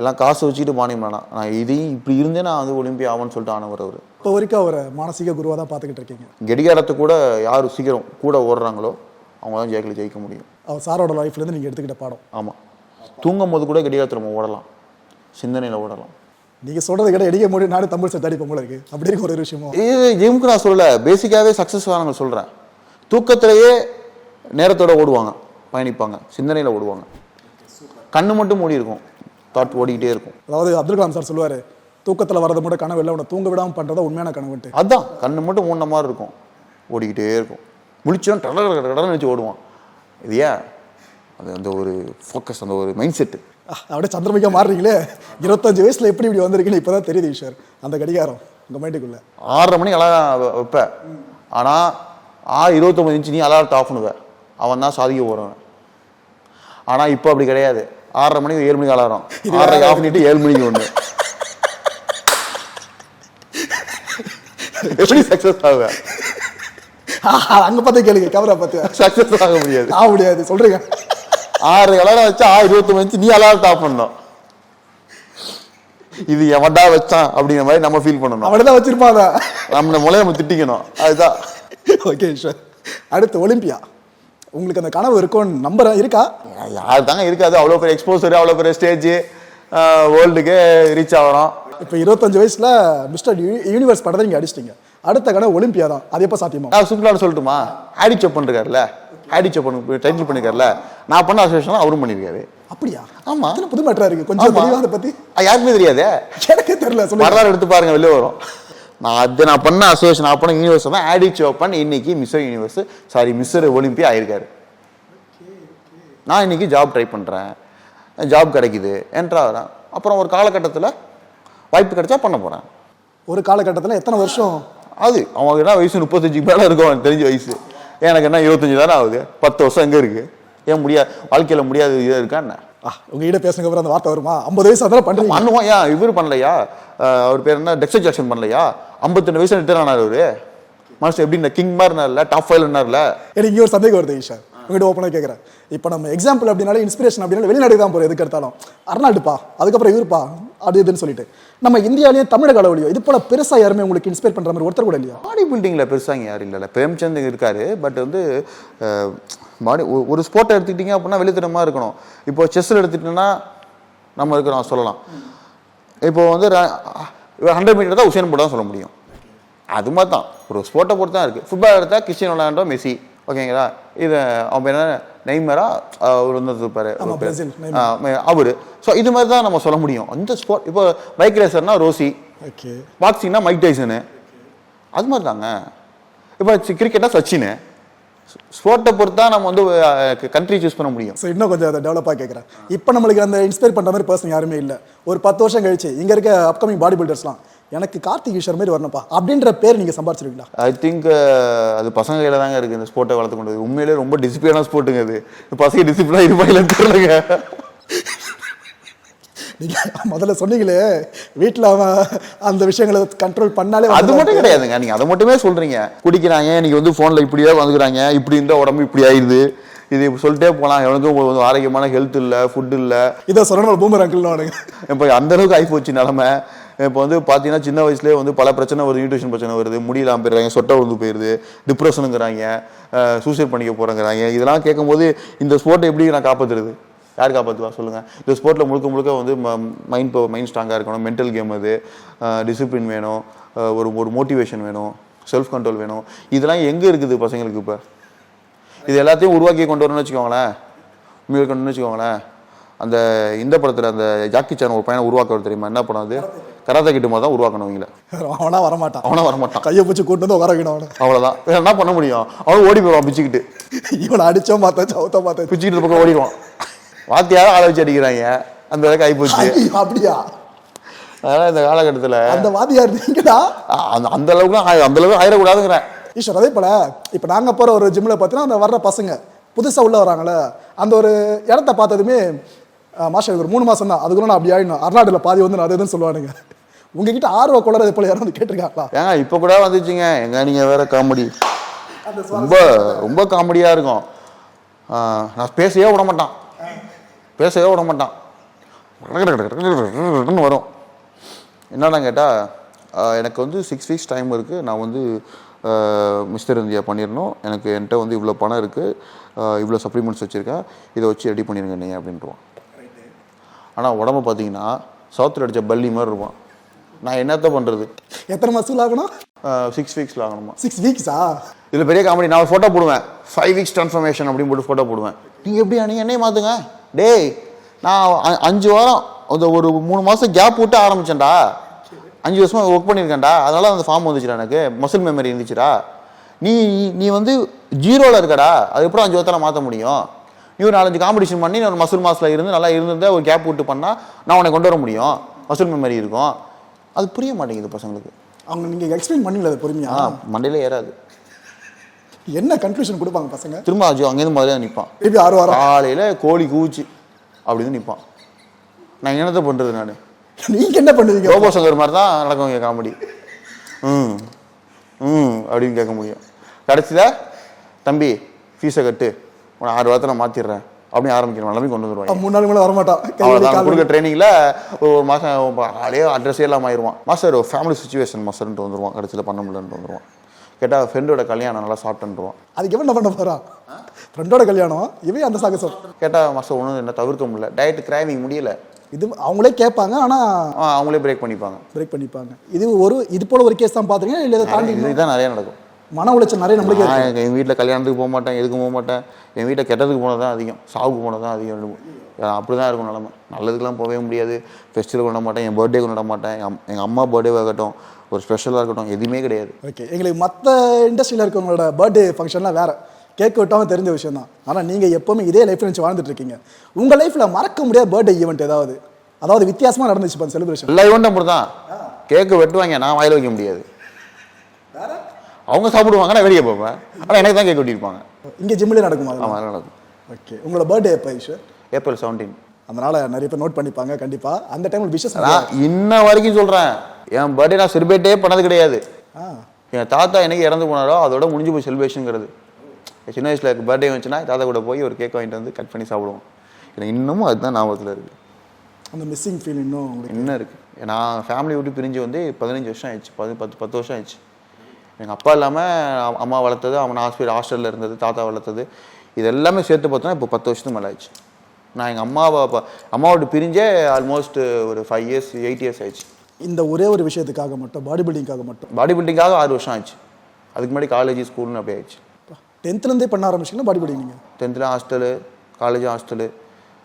எல்லாம் காசு வச்சுக்கிட்டு மானியம் வேணாம். நான் இதையும் இப்படி இருந்தே நான் வந்து ஒலிம்பியா ஆவேன்னு சொல்லிட்டு ஆனவர் அவர். இப்போ வரைக்கும் அவரை மானசீக குருவாக தான் பார்த்துக்கிட்டு இருக்கீங்க. கெடிகாரத்தை கூட யார் சீக்கிரம் கூட ஓடுறாங்களோ அவங்க தான் ஜெயிக்கல ஜெயிக்க முடியும். அவர் சாரோட லைஃப்லேருந்து நீங்கள் எடுத்துக்கிட்ட பாடம். ஆமாம் தூங்கும் போது கூட கடிகாரத்தில் நம்ம ஓடலாம். சிந்தனையில் ஓடலாம். நீங்கள் சொல்கிறது கிட்ட எடிக்க முடியும் நானும் தமிழ் சேர்த்து அடிப்போம் போல இருக்கு. அப்படி இருக்க ஒரு விஷயமும் இது ஜிம்க்கு நான் சொல்லல பேசிக்காகவே சக்ஸஸ் ஆனவங்க சொல்கிறேன் தூக்கத்திலேயே நேரத்தோட ஓடுவாங்க பயணிப்பாங்க சிந்தனையில் ஓடுவாங்க. கண்ணு மட்டும் மூடி இருக்கும் தாட் ஓடிக்கிட்டே இருக்கும். அதாவது அப்துல் கலாம் சார் சொல்லுவார் தூக்கத்தில் வரது மட்டும் கனவு இல்லை உன்னை தூங்க விடாமல் பண்ணுறதா உண்மையான கனவுன்ட்டு. அதான் கண்ணு மட்டும் மூணு மாதிரி இருக்கும் ஓடிக்கிட்டே இருக்கும். முழிச்சோம் டட கடன்னு வச்சு ஓடுவான். இது ஏன்? அது அந்த ஒரு ஃபோக்கஸ் அந்த ஒரு மைண்ட் செட்டு அப்படியே சந்திரமுகா மாறுறீங்களே? இருபத்தஞ்சு வயசுல எப்படி இப்படி வந்திருக்குன்னு இப்பதான் தெரியுது ஈஸ்வர். அந்த கடிகாரம் உங்க மைண்டுக்குள்ள. ஆறரை மணிக்கு அலாரம் வ- வைப்பேன் ஆனால் ஆ இருபத்தொம்பது இன்ச்சு நீ அலாரத்தை ஆஃப் பண்ணுவ. அவன் தான் சாதிக்க போகிறவன் ஆனால் இப்போ அப்படி கிடையாது. ஆறரை மணிக்கு ஏழு மணிக்கு அலாரம். ஆறரை ஆஃப் பண்ணிட்டு ஏழு மணிக்கு ஒன்று எப்படி சக்ஸஸ் ஆகுவ? ஆஹா, அங்க பார்த்து கேளுங்க கேமரா பார்த்து. சக்ஸஸ் ஆக முடியாது. ஆக முடியாது சொல்றீங்க. ஆறு அலாரம் வச்சா ஆ இருபத்தொம்பது இன்ச்சு நீ அலாரத்தை ஆஃப் பண்ணணும். இது எவன்டா வச்சான் அப்படிங்கிற மாதிரி நம்ம ஃபீல் பண்ணணும். அவனதான் வச்சிருப்பாங்க நம்ம முளைய நம்ம திட்டிக்கணும். அதுதான். ஓகே ஈஸ்வர் அடுத்து ஒலிம்பியா. உங்களுக்கு அந்த கனவு இருக்கும்னு நம்புறேன் இருக்கா? யார் தாங்க இருக்காது. அவ்வளோ பெரிய எக்ஸ்போசர் அவ்வளோ பெரிய ஸ்டேஜ் வேர்ல்டுக்கு ரீச் ஆகிறோம் இப்போ இருபத்தஞ்சு வயசுல மிஸ்டர் யூனிவர்ஸ் படத்தை நீங்க அடிச்சிட்டீங்க. அடுத்த கனவு ஒலிம்பியா தான். அது எப்போ சாத்தியமா? சிம்பிளாக சொல்லட்டுமா? ஆடி செப்பன் இருக்காருல்ல ஆடி செப்பன் டைட்டில் பண்ணிருக்காருல்ல நான் பண்ண அசோசியேஷன் அவரும் பண்ணியிருக்காரு அப்படியா? ஆமா. அதுல புது மேட்டரா இருக்கு? கொஞ்சம். தெளிவா அதை பத்தி. யாருக்குமே தெரியாதே. எனக்கே தெரியல வரலாறு எடுத்து பாருங்க வெளியே வரும். நான் அது நான் பண்ண அசோசியேஷன் நான் பண்ண யூனிவர்ஸ் தான் ஆடி செப்பன் இன்னைக்கு Mr Universe sorry Mr Olympia ஆயிருக்காரு. நான் இன்னைக்கு ஜாப் ட்ரை பண்ணுறேன் ஜாப் கிடைக்குது. என்ட்ரா வரேன் அப்புறம் ஒரு காலகட்டத்தில் வாய்ப்பு கிடைச்சா பண்ண போகிறேன் ஒரு காலகட்டத்துல எத்தனை வருஷம்? அது அவனுக்கு என்ன வயசு முப்பத்தஞ்சுக்கு மேலே இருக்கும் தெரிஞ்ச வயசு. எனக்கு என்ன இருபத்தஞ்சு தானே ஆகுது? பத்து வருஷம் எங்கே இருக்கு? ஏன் முடியாது வாழ்க்கையில் முடியாது இது இருக்கா என்ன? உங்ககிட்ட பேசுனதுக்கு அப்புறம் அந்த வார்த்தை வருமா? ஐம்பது வயசு அதெல்லாம் பண்றீங்க. பண்ணுவோம் ஏன்? இவர் பண்ணலையா? அவர் பேர் என்ன? டெக்ஸர் ஜாக்சன் பண்ணலையா? ஐம்பத்தெண்டு வயசு ரிட்டர்ன் ஆனார் அவரு மனுஷன் எப்படி இந்த கிங் மாதிரி இருந்தார்ல டாப் ஃபைவ் இருந்தார்ல எனக்கு இங்க ஒரு சந்தேகம் வருது ஈஷா. உங்ககிட்ட ஓப்பனாக கேட்குறேன். இப்போ நம்ம எக்ஸாம்பிள் அப்படின்னாலே இன்ஸ்பிரேஷன் அப்படின்னா வெளிநாட்டுக்கு தான் போகிறோம் எதுக்கு எடுத்தாலும். அர்னால்டுப்பா அதுக்கப்புறம் இவருப்பா அது இதுன்னு சொல்லிட்டு. நம்ம இந்தியாவிலேயே தமிழக அளவுலையோ இது போல பெருசாக யாருமே உங்களுக்கு இன்ஸ்பயர் பண்ணுற மாதிரி ஒருத்தர் கூட இல்லையா? பாடி பில்டிங்கில் பெருசாக யாரும் இல்லை பிரேம்சந்த் இருக்காரு பட் வந்து பாடி ஒரு ஸ்போர்ட்டை எடுத்துக்கிட்டீங்க அப்படின்னா வெளித்தனமாக இருக்கணும். இப்போ செஸ்ஸில் எடுத்துக்கிட்டோன்னா நம்ம இருக்கிறோம் சொல்லலாம். இப்போ வந்து ஹண்ட்ரட் மீட்டர் தான் உசேன் போல்ட் தான் சொல்ல முடியும். அது மாதிரி தான். ஒரு ஸ்போர்ட்டை பொறுத்து தான் இருக்குது ஃபுட்பால் எடுத்தால் கிறிஸ்டின் ரொனால்டோ மெஸ்ஸி. ஓகேங்களா இது பேர் என்ன நெய்மரா அவர் வந்து இருப்பார் அவர் ஸோ இது மாதிரி தான் நம்ம சொல்ல முடியும். அந்த ஸ்போர்ட் இப்போ பைக் ரேசர்னா ரோசி. ஓகே. பாக்ஸிங்னா மைக் டைசனு அது மாதிரி தாங்க. இப்போ கிரிக்கெட்னா சச்சின். ஸ்போர்ட்டை பொறுத்து தான் நம்ம வந்து கண்ட்ரி சூஸ் பண்ண முடியும். ஸோ இன்னும் கொஞ்சம் அதை டெவலப்பாக கேட்குறேன் இப்போ நம்மளுக்கு அந்த இன்ஸ்பயர் பண்ணுற மாதிரி பர்சன் யாருமே இல்லை. ஒரு பத்து வருஷம் கழிச்சு இங்கே இருக்க அப்கமிங் பாடி பில்டர்ஸ்லாம் எனக்கு கார்த்திக் ஈஸ்வர் மாதிரி வரணும்ப்பா அப்படின்ற பேர் நீங்கள் சம்பாரிச்சிருக்கீங்களா ஐ திங்க் அது பசங்க கையில் தாங்க இருக்குது இந்த ஸ்போர்ட்டை வளர்த்து கொண்டு. உண்மையிலே ரொம்ப டிசிப்ளினான ஸ்போர்ட்டுங்க அது. பசங்க டிசிப்ளினாக இருப்பாங்களே தெரியலங்க. நீங்கள் முதல்ல சொன்னீங்களே வீட்டில் அவன் அந்த விஷயங்களை கண்ட்ரோல் பண்ணாலே அது மட்டும் கிடையாதுங்க நீங்கள் அதை மட்டுமே சொல்கிறீங்க குடிக்கிறாங்க இன்னைக்கு வந்து ஃபோனில் இப்படியே வந்துக்கிறாங்க இப்படி இருந்தால் உடம்பு இப்படி ஆயிடுது. இது சொல்லிட்டே போகலாம் எவனுக்கும் ஆரோக்கியமான ஹெல்த் இல்லை ஃபுட் இல்லை. இதை சொல்லணும் பூமர் அங்கிள் இப்போ அந்த அளவுக்கு ஆகி போச்சு நிலமை. இப்போ வந்து பார்த்தீங்கன்னா சின்ன வயசுலேயே வந்து பல பிரச்சனை வருது நியூட்ரிஷன் பிரச்சனை வருது முடியலாம் போயிடுறாங்க சொட்டை விழுந்து போயிடுது டிப்ரெஷனுங்கிறாங்க சூசைட் பண்ணிக்க போகிறேங்கிறாங்க இதெல்லாம் கேட்கும்போது இந்த ஸ்போர்ட்டை எப்படி நான் காப்பாற்றுறது யார் காப்பாற்றுவா சொல்லுங்கள் இந்த ஸ்போர்ட்டில் முழுக்க முழுக்க வந்து மைண்ட் மைண்ட் ஸ்ட்ராங்காக இருக்கணும். மென்டல் கேம் அது. டிசிப்ளின் வேணும். ஒரு ஒரு மோட்டிவேஷன் வேணும். செல்ஃப் கண்ட்ரோல் வேணும். இதெல்லாம் எங்கே இருக்குது பசங்களுக்கு இப்போ? இது எல்லாத்தையும் உருவாக்கி கொண்டு வரணும்னு வச்சுக்கோங்களேன். உண்மையை கொண்டு வச்சுக்கோங்களேன். அந்த இந்த படத்தில் அந்த ஜாக்கி சான் ஒரு பையனை உருவாக்குறது தெரியுமா? என்ன படம் அது? கராத்தே கிட்ட மாதிரி தான் உருவாக்கணும் இவங்கள. அவனா வரமாட்டான். அவனா வரமாட்டான். கையை பிடிச்சி கூட்டு வந்து உட்கார வைக்கணும் அவ்வளோதான் வேற என்ன பண்ண முடியும்? அவன் ஓடி போயிடுவான் பிச்சுக்கிட்டு. இவனை அடிச்சோ மாத்தாச்சு அவுத்தோ மாத்தாச்சு பிச்சுக்கிட்டு பக்கம் ஓடிடுவான். வாத்தியார ஆளை வச்சு அடிக்கிறாங்க. அந்த அளவுக்கு ஆகிப்போச்சு ஐயோ, அப்படியா? அதனால் இந்த காலகட்டத்தில் அந்த வாதியார் நீங்கடா? அந்த அந்த அளவுக்குலாம் ஆயி- அந்த அளவுக்கு ஆயிடக்கூடாதுங்கிறேன். ஈஸ்வர் அதே போல இப்போ நாங்கள் போகிற ஒரு ஜிம்மில் பார்த்தீங்கன்னா அந்த வர்ற பசங்க புதுசாக உள்ள வராங்களே அந்த ஒரு இடத்த பார்த்ததுமே இது ஒரு மூணு மாசம் தான் அதுக்குள்ள நான் அப்படி ஆயிடணும். அர்நாடில் பாதி வந்து நான் அது இதுன்னு சொல்லுவானுங்க. உங்ககிட்ட ஆர்வ குளர் இது போல யாரும் வந்து கேட்டிருக்காங்களா? ஏங்க இப்போ கூட வந்துச்சுங்க. எங்க நீங்கள் வேற காமெடி. ரொம்ப ரொம்ப காமெடியாக இருக்கும். நான் பேசவே விட மாட்டான். பேசவே விட மாட்டான். வரும். என்னன்னு கேட்டால் எனக்கு வந்து சிக்ஸ் வீக்ஸ் டைம் இருக்குது நான் வந்து மிஸ்டர் இந்தியா பண்ணிடணும். எனக்கு என்கிட்ட வந்து இவ்வளோ பணம் இருக்குது இவ்வளோ சப்ளிமெண்ட்ஸ் வச்சுருக்கேன். இதை வச்சு ரெடி பண்ணிடுங்க நீங்கள் அப்படின்ட்டுருவான் ஆனால் உடம்பு பார்த்தீங்கன்னா சவுத்தில் அடித்த பல்லி மாதிரி இருப்பான் நான் என்னத்த பண்ணுறது எத்தனை மாசத்துல ஆகணும்? சிக்ஸ் வீக்ஸில் ஆகணுமா? சிக்ஸ் வீக்ஸா இதில் பெரிய காமெடி நான் ஃபோட்டோ போடுவேன். ஃபைவ் வீக்ஸ் ட்ரான்ஸ்ஃபர்மேஷன் அப்படின்னு போட்டு ஃபோட்டோ போடுவேன். நீங்கள் எப்படி நீங்கள் என்னைய மாற்றுங்க டேய் நான் அஞ்சு வாரம் அந்த ஒரு மூணு மாதம் கேப் விட்டு ஆரம்பிச்சேன்டா. அஞ்சு வருஷமா ஒர்க் பண்ணியிருக்கேன்டா. அதனால அந்த ஃபார்ம் வந்துச்சுடா எனக்கு. மசில் மெமரி இருந்துச்சுடா. நீ நீ வந்து ஜீரோவில் இருக்கடா. அது எப்படி அஞ்சு வருஷத்தில் மாற்ற முடியும். ஒரு நாலஞ்சு காம்படிஷன் பண்ணி ஒரு மசில் மாஸில் இருந்து நல்லா இருந்திருந்தா ஒரு கேப் விட்டு பண்ணால் நான் உன்னை கொண்டு வர முடியும். மசில் மெமரி இருக்கும். அது புரிய மாட்டேங்குது பசங்களுக்கு. அவங்க நீங்கள் எக்ஸ்பிளைன் பண்ணீங்களா அது பொறுமையா? மண்டையிலே ஏறாது. என்ன கன்ஃபியூஷன் கொடுப்பாங்க பசங்க? திரும்ப அஜு அங்கேருந்து முதல்ல நிற்பான் திருப்பி ஆறு வாரம் காலையில் கோழி கூச்சு அப்படின்னு நிற்பான் நான் என்னத்தை பண்ணுறது நான்? நீங்க என்ன பண்ணுவீங்க? ரோபோ சங்கர் மாதிரி தான் நடக்கும் இங்கே காமெடி ம் ம் அப்படின்னு கேட்க முடியும். கடைசியில் தம்பி ஃபீஸை கட்டு. உன்னை ஆறு வாரத்தில் நான் மாற்றிடுறேன் அப்படின்னு ஆரம்பிக்கிற நிலைமை கொண்டு வந்துருவாங்க. மூணு நாள் மேலே வரமாட்டான். அவ்வளோதான் வலி. ட்ரைனிங்கில் ஒரு மாதம் அப்படியே அட்ரஸே இல்லாமல் ஆயிடுவான் மாஸ்டர் ஒரு ஃபேமிலி சுச்சுவேஷன் மாஸ்டர்ன்ட்டு வந்துருவான். கடைசியில் பண்ண முடியலன்ட்டு வந்துருவான். கேட்டால் ஃப்ரெண்டோட கல்யாணம் நல்லா சாப்பிட்டுருவான் அதுக்கு என்ன பண்ண போறான்? ஃப்ரெண்டோட கல்யாணம்? இவன் அந்த சாகசம். கேட்டால் மாஸ்டர் ஒன்றும் என்ன தவிர்க்க முடியல. டயட் கிராவிங் முடியல. இது அவங்களே கேட்பாங்க ஆனா ஆ, அவங்களே பிரேக் பண்ணிப்பாங்க. பிரேக் பண்ணிப்பாங்க. இது ஒரு இது போல ஒரு கேஸ் தான் பாத்துறீங்க இல்ல இதை தாண்டி இதுதான் நிறைய நடக்கும். மன உளைச்சல் நிறைய நம்மளுக்கே எங்கள் வீட்டில் கல்யாணத்துக்கு போக மாட்டேன் எதுக்கும் போக மாட்டேன். என் வீட்டை கெட்டதுக்கு போனது தான் அதிகம் சாவுக்கு போனது தான் அதிகம் அப்படி தான் இருக்கும் நிலமை. நல்லதுக்கெல்லாம் போகவே முடியாது. ஃபெஸ்டிவல் கொண்டாட மாட்டேன் என் பர்த்டே கொண்டாட மாட்டேன். எங்கள் அம்மா பர்த்டே ஆகட்டும் ஒரு ஸ்பெஷலாக இருக்கட்டும் எதுவுமே கிடையாது. ஓகே எங்களுக்கு மற்ற இண்டஸ்ட்ரியில் இருக்கவங்களோட பர்த்டே ஃபங்க்ஷன்லாம் வேற. கேக் வெட்டாமல் தெரிஞ்ச விஷயம் தான். ஆனால் நீங்கள் எப்போவுமே இதே லைஃப் நினச்சி வாழ்ந்துட்டு இருக்கீங்க. உங்கள் லைஃப்பில் மறக்க முடியாத பர்த்டே ஈவெண்ட் ஏதாவது? அதாவது வித்தியாசமாக நடந்துச்சு இப்போ செலிப்ரேஷன் எல்லா ஈவெண்ட்டும் அப்படி தான் கேக்கு வெட்டுவாங்க நான் வாயில வைக்க முடியாது. அவங்க சாப்பிடுவாங்க நான் வெளியே போவேன். ஆனால் எனக்கு தான் கேக் வெட்டியிருப்பாங்க இங்கே ஜிம்லேயே நடக்கும் ஆமாம் நடக்கும். ஓகே உங்களோட பர்த்டே எப்போ ஈஸ்வர் ஏப்ரல் செவன்டீன் அதனால நிறைய பேர் நோட் பண்ணிப்பாங்க கண்டிப்பா. அந்த டைம்ல விஷஸ் நான் இன்ன வரைக்கும் சொல்கிறேன் என் பர்த்டே நான் செலிப்ரேட்டே பண்ணது கிடையாது. என் தாத்தா என்னைக்கு இறந்து போனாரோ அதோட முடிஞ்சு போய் செலிப்ரேஷனுங்கிறது சின்ன வயசில் பர்த்டே வந்துச்சுன்னா தாத்தா கூட போய் ஒரு கேக் வாங்கிட்டு வந்து கட் பண்ணி சாப்பிடுவோம். எனக்கு இன்னமும் அதுதான் ஞாபகத்தில் இருக்குது அந்த மிஸ்ஸிங் ஃபீல் இன்னும் இன்னும் இருக்குது நான் ஃபேமிலி விட்டு பிரிஞ்சு வந்து பதினஞ்சு வருஷம் ஆயிடுச்சு. பத்து பத்து பத்து வருஷம் ஆயிடுச்சு. எங்கள் அப்பா இல்லாமல் அம்மா வளர்த்தது அவன் ஹாஸ்பிட்டல் ஹாஸ்டலில் இருந்தது தாத்தா வளர்த்தது. இது எல்லாமே சேர்த்து பார்த்தோன்னா இப்போ பத்து வருஷத்துக்கு மேலே ஆயிடுச்சு. நான் எங்கள் அம்மாவை அப்ப- அம்மாவை விட்டு பிரிஞ்சே ஆல்மோஸ்ட் ஒரு ஃபைவ் இயர்ஸ் எயிட் இயர்ஸ் ஆயிடுச்சு. இந்த ஒரே ஒரு விஷயத்துக்காக மட்டும் பாடி பில்டிங்காக மட்டும்? பாடி பில்டிங்காக ஆறு வருஷம் ஆயிடுச்சு. அதுக்கு முன்னாடி காலேஜ் ஸ்கூல்னு அப்படி ஆயிடுச்சு. டென்த்லேருந்தே பண்ண ஆரம்பிச்சிங்கன்னா பாடி பில்டிங் நீங்கள் டென்த்தில் ஹாஸ்டலு காலேஜ் ஹாஸ்டலு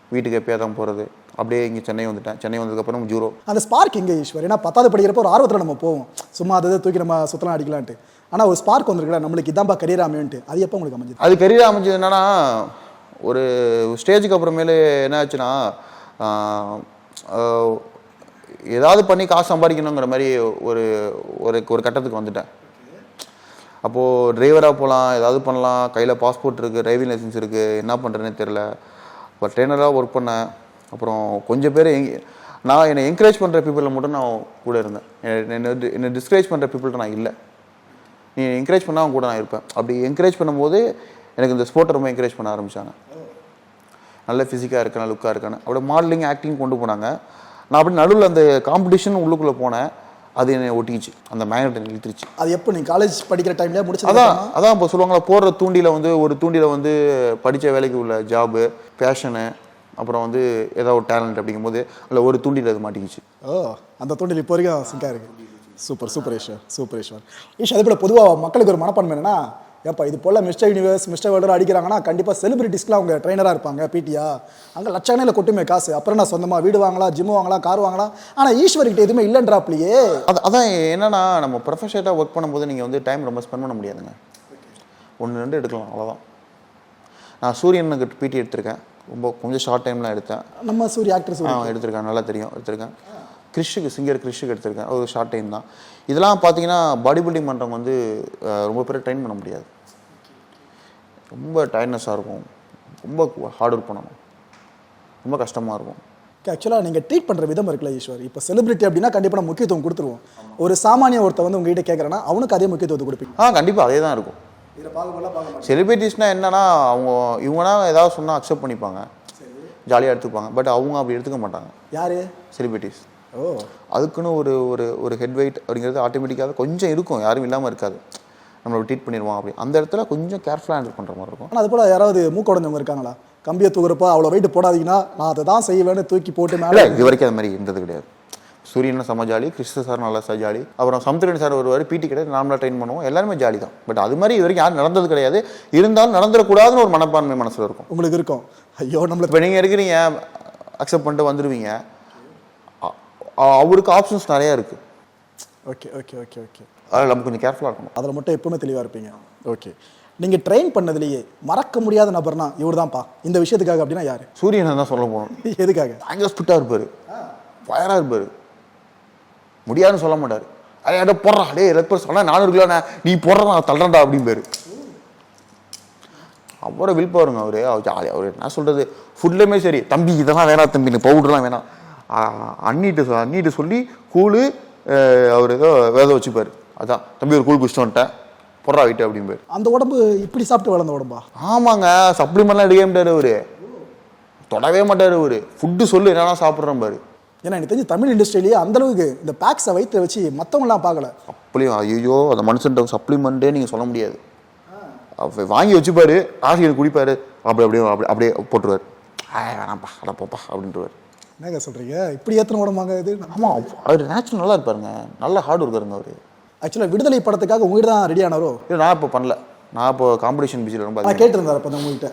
வீட்டுக்கு எப்போயா தான் போகிறது அப்படியே இங்கே சென்னை வந்துட்டேன். சென்னை வந்ததுக்கப்புறம் ஜூரோ. அந்த ஸ்பார்க் எங்கே ஈஸ்வர்? ஏன்னா பத்தாவது படிக்கிறப்போ ஒரு ஆர்வத்தில் நம்ம போவோம். சும்மா அதை தூக்கி நம்ம சுத்தலாம் அடிக்கலான்ட்டு. ஆனால் ஒரு ஸ்பார்க் வந்திருக்குல்ல நம்மளுக்கு இதான்பா கரியர் அமையன்ட்டு. அது எப்போ உங்களுக்கு அமைஞ்சது? அது கரியர் அமைஞ்சது என்னன்னா ஒரு ஸ்டேஜுக்கு அப்புறமேலு என்ன ஆச்சுன்னா ஏதாவது பண்ணி காசு சம்பாதிக்கணுங்கிற மாதிரி ஒரு ஒரு ஒரு கட்டத்துக்கு வந்துட்டேன். அப்போது டிரைவராக போகலாம் ஏதாவது பண்ணலாம். கையில் பாஸ்போர்ட் இருக்குது டிரைவிங் லைசன்ஸ் இருக்குது என்ன பண்ணுறேன்னே தெரில இப்போ ட்ரெயினராக ஒர்க் பண்ணேன். அப்புறம் கொஞ்சம் பேர் நான் என்னை என்கரேஜ் பண்ணுற பீப்புளில் மட்டும் நான் கூட இருந்தேன். என்னை- என்னை டிஸ்கரேஜ் பண்ணுற பீப்புள்கிட்ட நான் இல்லை. நீ என்கரேஜ் பண்ணால் அவங்க கூட நான் இருப்பேன். அப்படி என்கரேஜ் பண்ணும்போது எனக்கு இந்த ஸ்போர்ட்டை ரொம்ப என்கரேஜ் பண்ண ஆரம்பிச்சாங்க. நல்ல ஃபிசிக்காக இருக்கேன் லுக்காக இருக்கேன்னு. அப்படியே மாடலிங் ஆக்டிங் கொண்டு போனாங்க. நான் அப்படி நடுவில் அந்த காம்படிஷன் உள்ளுக்குள்ளே போனேன். அது என்னை ஒட்டிக்கிச்சு. அந்த மேக்னெட் என்னை இழுத்துருச்சு. அது எப்போ நீங்கள் காலேஜ் படிக்கிற டைம்லேயே முடிச்சது அதான் அதான் இப்போ சொல்லுவாங்களா போடுற தூண்டில வந்து ஒரு தூண்டில வந்து படித்த வேலைக்கு உள்ள ஜாபு பேஷனு அப்புறம் வந்து ஏதாவது ஒரு டேலண்ட் அப்படிங்கும்போது அதில் ஒரு தூண்டில அது மாட்டிக்கிச்சு. ஓ அந்த தூண்டில் இப்போ வரைக்கும் சிங்காக இருக்கு. Super super Eswar super Eswar Eswar அதே போல் பொதுவாக மக்களுக்கு ஒரு மனப்பான்மை என்னன்னா ஏப்பா இது போல் மிஸ்டர் யூனிவர்ஸ் மிஸ்டர் வேர்ல்டு அடிக்கிறாங்கன்னா கண்டிப்பாக செலிபிரிட்டிஸ்க்குலாம் அவங்க ட்ரைனராக இருப்பாங்க பிடியா அங்கே லட்சக்கணக்கில் கொட்டுமே காசு. அப்புறம் நான் சொந்தமாக வீடு வாங்கலாம் ஜிம் வாங்கலாம் கார் வாங்கலாம் ஆனால் ஈஸ்வர்கிட்ட எதுவுமே இல்லைன்றாப்லையே அது அதான் என்னன்னா நம்ம ப்ரொஃபஷனலாக ஒர்க் பண்ணும்போது நீங்கள் வந்து டைம் ரொம்ப ஸ்பெண்ட் பண்ண முடியாதுங்க. ஒன்று ரெண்டு எடுக்கலாம் அவ்வளோதான் நான் சூரியனுக்கு பிடி எடுத்திருக்கேன். ரொம்ப கொஞ்சம் ஷார்ட் டைம்லாம் எடுத்தேன். நம்ம சூரிய ஆக்டர் ஆ சூரிய எடுத்திருக்கேன் நல்லா தெரியும் எடுத்திருக்கேன். கிறிஷுக்கு சிங்கர் கிறிஷுக்கு எடுத்திருக்கேன். ஒரு ஷார்ட் டைம் தான். இதெல்லாம் பார்த்தீங்கன்னா பாடி பில்டிங் பண்ணுறவங்க வந்து ரொம்ப பேர் ட்ரெயின் பண்ண முடியாது. ரொம்ப டயர்ட்னஸாக இருக்கும். ரொம்ப ஹார்ட் ஒர்க் பண்ணணும். ரொம்ப கஷ்டமாக இருக்கும். ஆக்சுவலாக நீங்கள் ட்ரீட் பண்ணுற விதம் இருக்குல்ல ஈஸ்வர். இப்போ செலிபிரிட்டி அப்படின்னா கண்டிப்பாக நம்ம முக்கியத்துவம் கொடுத்துருவோம். ஒரு சாமானிய ஒருத்த வந்து உங்ககிட்ட கேட்குறேன்னா அவனுக்கு அதே முக்கியத்துவத்தை கொடுப்பீங்க. ஆ கண்டிப்பாக அதே தான் இருக்கும். செலிபிரிட்டிஸ்னால் என்னன்னா அவங்க இவங்கன்னா ஏதாவது சொன்னால் அக்செப்ட் பண்ணிப்பாங்க. ஜாலியாக எடுத்துப்பாங்க. பட் அவங்க அப்படி எடுத்துக்க மாட்டாங்க. யாரு? செலிபிரிட்டிஸ் ஓ. அதுக்குன்னு ஒரு ஒரு ஒரு ஹெட் வெயிட் அப்படிங்கிறது ஆட்டோமேட்டிக்காக கொஞ்சம் இருக்கும். யாரும் இல்லாமல் இருக்காது. நம்மளை ட்ரீட் பண்ணிடுவான் அப்படி. அந்த இடத்துல கொஞ்சம் கேர்ஃபுல்லாக ஹேண்டில் பண்ணுற மாதிரி இருக்கும். ஆனால் அது போல் யாராவது மூக்குடைஞ்சவங்க இருக்காங்களா? கம்பியை தூக்குறப்போ அவ்வளோ வெயிட் போடாதீங்கன்னா நான் அதை தான் செய்வேன்னு தூக்கி போட்டு மேலே இது வரைக்கும் அது மாதிரி இருந்தது கிடையாது. சூரியன் செம்ம ஜாலி கிருஷ்ண சார் நல்லா சார் ஜாலி. அப்புறம் சமுத்திரன் சார் வருவார் பிடி கிடையாது நார்மலாக ட்ரெயின் பண்ணுவோம். எல்லாருமே ஜாலி தான். பட் அது மாதிரி இது வரைக்கும் யாரும் நடந்தது கிடையாது. இருந்தாலும் நடந்துடக்கூடாதுன்னு ஒரு மனப்பான்மை மனசில் இருக்கும். உங்களுக்கு இருக்கும். ஐயோ நம்மள இப்போ நீங்கள் இருக்கிறீங்க அக்செப்ட் பண்ணிட்டு வந்துடுவீங்க அவருக்கு ஆப்ஷன்ஸ் நிறையா இருக்குது ஓகே ஓகே ஓகே ஓகே அதில் நம்ம கொஞ்சம் கேர்ஃபுல்லாக இருக்கணும். அதில் மட்டும் எப்பவுமே தெளிவாக இருப்பீங்க. ஓகே நீங்கள் ட்ரெயின் பண்ணதுலேயே மறக்க முடியாத நபர்னா இவர் தான்ப்பா இந்த விஷயத்துக்காக அப்படின்னா யார்? சூரியனை தான் சொல்ல போகணும். எதுக்காக? பயங்கர ஸ்பிட்டாக இருப்பார். ஃபயராக இருப்பார். முடியாதுன்னு சொல்ல மாட்டார். அடே அட போடுறா? அடே எலக்ட்ரஸ் சொன்னால் நானூறு கிலோண்ணே. நீ போடுற நான் தள்ளுறேன்டா அப்படிம்பாரு. அப்புறம் வில் பவருங்க அவரு. அவர் ஜாலியாக அவர் என்ன சொல்கிறது ஃபுட்லேயுமே சரி. தம்பி இதெல்லாம் வேணாம் தம்பி. இந்த பவுடர்லாம் வேணாம். அண்ணிட்டு அண்ணிட்டு சொல்லி கூழு அவர் ஏதோ வேத வச்சுப்பார். அதான். தம்பி ஒரு கூழ் குடிச்சிட்டு வந்துட்டேன். போடுறா வீட்டு அப்படிம்பாரு. அந்த உடம்பு இப்படி சாப்பிட்டு வளர்ந்த உடம்பா? ஆமாங்க. சப்ளிமெண்ட்லாம் எடுக்கவே மாட்டார் அவரு. தொடவே மாட்டார் அவரு. ஃபுட்டு சொல்லு என்னன்னா சாப்பிட்றேன் பாரு ஏன்னா எனக்கு தெரிஞ்சு தமிழ் இண்டஸ்ட்ரியிலேயே அந்த அளவுக்கு இந்த பேக்ஸை வயிற்று வச்சு மற்றவங்களாம் பார்க்கல. அப்படியும் ஐயோ அந்த மனுஷன்ட்ட சப்ளிமெண்ட்டே நீங்கள் சொல்ல முடியாது. வாங்கி வச்சுப்பாரு ஆசிரியர் குடிப்பாரு அப்படி அப்படியே அப்படி அப்படியே போட்டுருவார். ஆ வேணாம்ப்பா அட போப்பா அப்படின்ட்டுருவார். என்னங்க சொல்கிறீங்க இப்படி ஏற்றின உடம்பாங்க இது? ஆமாம் அவர் நேச்சுரல் நல்லா இருப்பாருங்க. நல்ல ஹார்ட் ஒர்க்கருங்க அவர். ஆக்சுவலாக விடுதலை படத்துக்காக உங்ககிட்ட தான் ரெடி ஆனாரோ இல்லை நான் இப்போ பண்ணல. நான் இப்போ காம்படிஷன் பிஸியில் ரொம்ப கேட்டிருந்தார் அப்போ உங்ககிட்ட.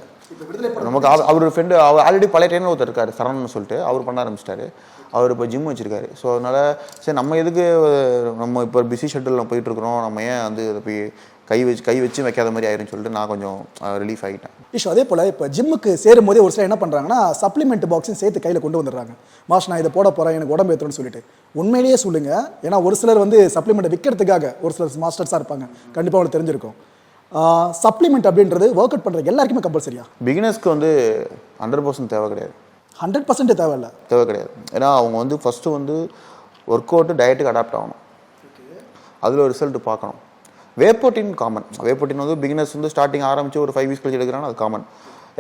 நமக்கு அவர் ஃப்ரெண்டு அவர் ஆல்ரெடி பழைய ட்ரெயினர் ஒருத்தர் இருக்காரு சரவணன் சொல்லிட்டு. அவர் பண்ண ஆரம்பிச்சிட்டாரு. அவர் இப்போ ஜிம் வச்சிருக்காரு. ஸோ அதனால சரி நம்ம எதுக்கு நம்ம இப்போ பிஸி ஷெட்யூலில் போயிட்டு இருக்கிறோம். நம்ம ஏன் வந்து அதை போய் கை வச்சு கை வச்சு வைக்காத மாதிரி ஆயிரும்னு சொல்லிட்டு நான் கொஞ்சம் ரிலீஃப் ஆகிட்டேன் இஷ்யூ அதே போல் இப்போ ஜிம்முக்கு சேரும் போதே ஒரு சில என்ன பண்ணுறாங்கன்னா சப்ளிமெண்ட் பாக்ஸையும் சேர்த்து கையில் கொண்டு வந்துடுறாங்க. மாஷ் நான் இதை போட போகிறேன் எனக்கு உடம்பு ஏற்றணும்னு சொல்லிட்டு. உண்மையிலேயே சொல்லுங்க. ஏன்னா ஒரு சிலர் வந்து சப்ளிமெண்ட்டை விற்கிறதுக்காக ஒரு சிலர் மாஸ்டர்ஸாக இருப்பாங்க. கண்டிப்பாக அவங்களுக்கு தெரிஞ்சிருக்கும். சப்ளிமெண்ட் அப்படின்றது ஒர்க் அவுட் பண்ணுற எல்லாருக்குமே கம்பல்சரியா பிகினர்ஸ்க்கு வந்து ஹண்ட்ரட் பர்சன்ட் தேவை கிடையாது. ஹண்ட்ரட் பர்சன்ட் தேவையில்ல. தேவை கிடையாது. ஏன்னா அவங்க வந்து ஃபஸ்ட்டு வந்து ஒர்க் அவுட்டு டயட்டுக்கு அடாப்ட் ஆகணும். அதில் ஒரு ரிசல்ட் பார்க்கணும். வேப்போட்டின் காமன் வேப்போட்டின் வந்து பிகினர்ஸ் வந்து ஸ்டார்டிங் ஆரம்பிச்சு ஒரு ஃபைவ் வீக்ஸ் கழிச்சு எடுக்கிறாங்க அது காமன்